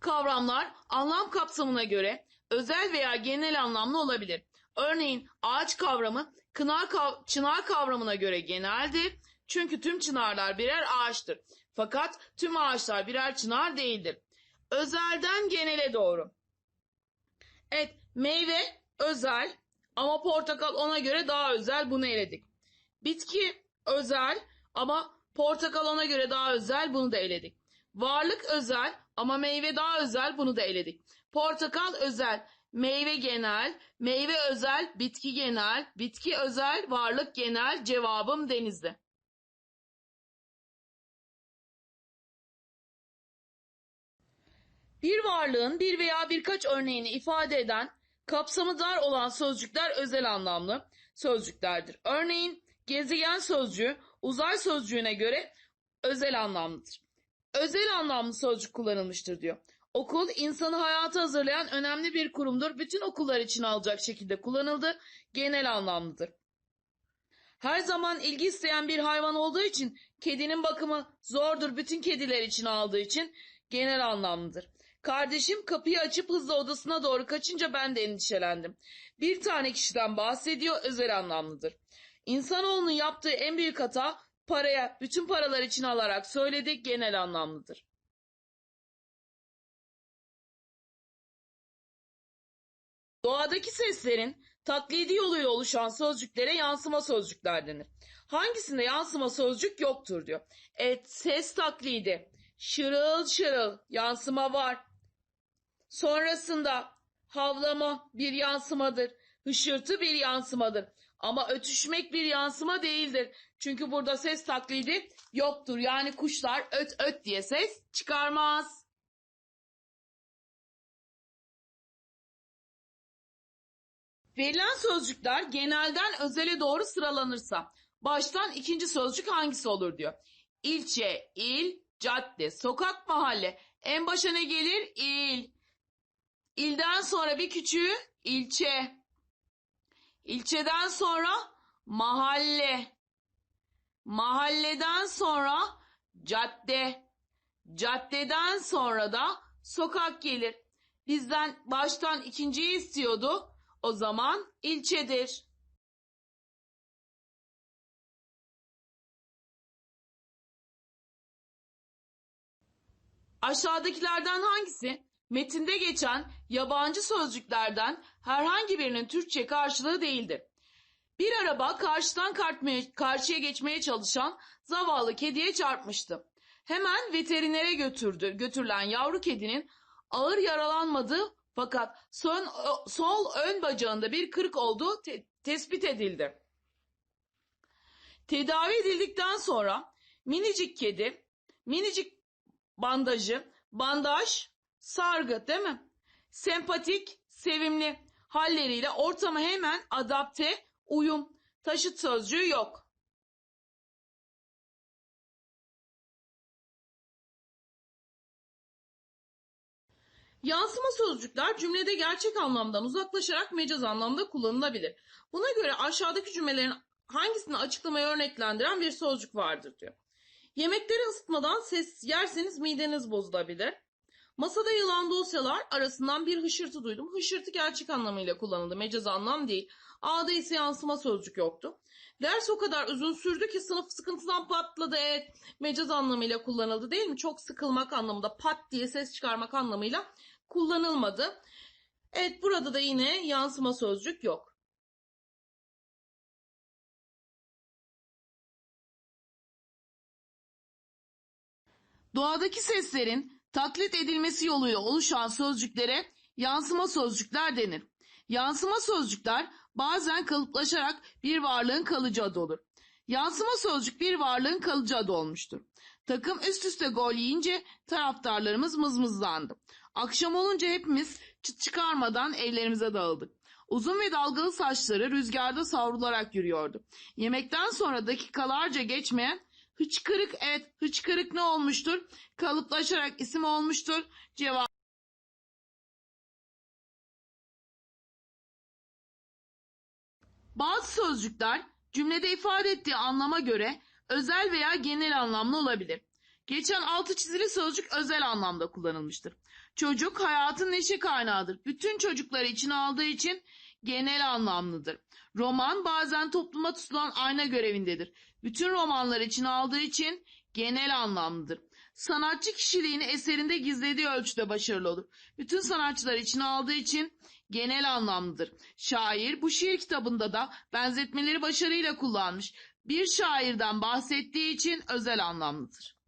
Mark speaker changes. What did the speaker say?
Speaker 1: kavramlar anlam kapsamına göre özel veya genel anlamlı olabilir. Örneğin ağaç kavramı kınar kav- çınar kavramına göre geneldir. Çünkü tüm çınarlar birer ağaçtır. Fakat tüm ağaçlar birer çınar değildir. Özelden genele doğru. Evet, meyve özel ama portakal ona göre daha özel bunu eledik. Bitki özel ama portakal ona göre daha özel bunu da eledik. Varlık özel ama meyve daha özel bunu da eledik. Portakal özel, meyve genel, meyve özel, bitki genel, bitki özel, varlık genel, cevabım denizli. Bir varlığın bir veya birkaç örneğini ifade eden, kapsamı dar olan sözcükler özel anlamlı sözcüklerdir. Örneğin gezegen sözcüğü uzay sözcüğüne göre özel anlamlıdır. Özel anlamlı sözcük kullanılmıştır diyor. Okul insanı hayata hazırlayan önemli bir kurumdur. Bütün okullar için alacak şekilde kullanıldı. Genel anlamlıdır. Her zaman ilgi isteyen bir hayvan olduğu için kedinin bakımı zordur. Bütün kediler için aldığı için genel anlamlıdır. Kardeşim kapıyı açıp hızla odasına doğru kaçınca ben de endişelendim. Bir tane kişiden bahsediyor özel anlamlıdır. İnsanoğlunun yaptığı en büyük hata paraya bütün paralar için alarak söyledi genel anlamlıdır. Doğadaki seslerin taklidi yoluyla oluşan sözcüklere yansıma sözcükler denir. Hangisinde yansıma sözcük yoktur diyor. Evet ses taklidi. Şırıl şırıl yansıma var. Sonrasında havlama bir yansımadır. Hışırtı bir yansımadır. Ama ötüşmek bir yansıma değildir. Çünkü burada ses taklidi yoktur. Yani kuşlar öt öt diye ses çıkarmaz. Verilen sözcükler genelden özele doğru sıralanırsa baştan ikinci sözcük hangisi olur diyor. İlçe, il, cadde, sokak, mahalle. En başa ne gelir? İl. İlden sonra bir küçüğü ilçe. İlçeden sonra mahalle. Mahalleden sonra cadde. Caddeden sonra da sokak gelir. Bizden baştan ikinciyi istiyordu. O zaman ilçedir. Aşağıdakilerden hangisi metinde geçen yabancı sözcüklerden herhangi birinin Türkçe karşılığı değildir? Bir araba karşıdan karşıya geçmeye çalışan zavallı kediye çarpmıştı. Hemen veterinere götürdü. Götürülen yavru kedinin ağır yaralanmadığı fakat son, sol ön bacağında bir kırık olduğu te- tespit edildi. Tedavi edildikten sonra minicik kedi, minicik bandajı, bandaj, sargı değil mi? Sempatik, sevimli halleriyle ortama hemen adapte, uyum, taşıt sözcüğü yok. Yansıma sözcükler cümlede gerçek anlamdan uzaklaşarak mecaz anlamda kullanılabilir. Buna göre aşağıdaki cümlelerin hangisini açıklamaya örneklendiren bir sözcük vardır diyor. Yemekleri ısıtmadan ses yerseniz mideniz bozulabilir. Masada yılan dosyalar arasından bir hışırtı duydum. Hışırtı gerçek anlamıyla kullanıldı. Mecaz anlam değil. A'da ise yansıma sözcük yoktu. Ders o kadar uzun sürdü ki sınıf sıkıntıdan patladı. Evet mecaz anlamıyla kullanıldı değil mi? Çok sıkılmak anlamında pat diye ses çıkarmak anlamıyla kullanılmadı. Evet burada da yine yansıma sözcük yok. Doğadaki seslerin taklit edilmesi yoluyla oluşan sözcüklere yansıma sözcükler denir. Yansıma sözcükler bazen kalıplaşarak bir varlığın kalıcı adı olur. Yansıma sözcük bir varlığın kalıcı adı olmuştur. Takım üst üste gol yiyince taraftarlarımız mızmızlandı. Akşam olunca hepimiz çıt çıkarmadan evlerimize dağıldık. Uzun ve dalgalı saçları rüzgarda savrularak yürüyordu. Yemekten sonra dakikalarca geçmeyen hıçkırık evet hıçkırık ne olmuştur? Kalıplaşarak isim olmuştur. Cevap Bazı sözcükler cümlede ifade ettiği anlama göre özel veya genel anlamlı olabilir. Geçen altı çizili sözcük özel anlamda kullanılmıştır. Çocuk hayatın neşe kaynağıdır. Bütün çocukları içine aldığı için genel anlamlıdır. Roman bazen topluma tutulan ayna görevindedir. Bütün romanlar için aldığı için genel anlamlıdır. Sanatçı kişiliğini eserinde gizlediği ölçüde başarılı olur. Bütün sanatçılar için aldığı için genel anlamlıdır. Şair bu şiir kitabında da benzetmeleri başarıyla kullanmış. Bir şairden bahsettiği için özel anlamlıdır.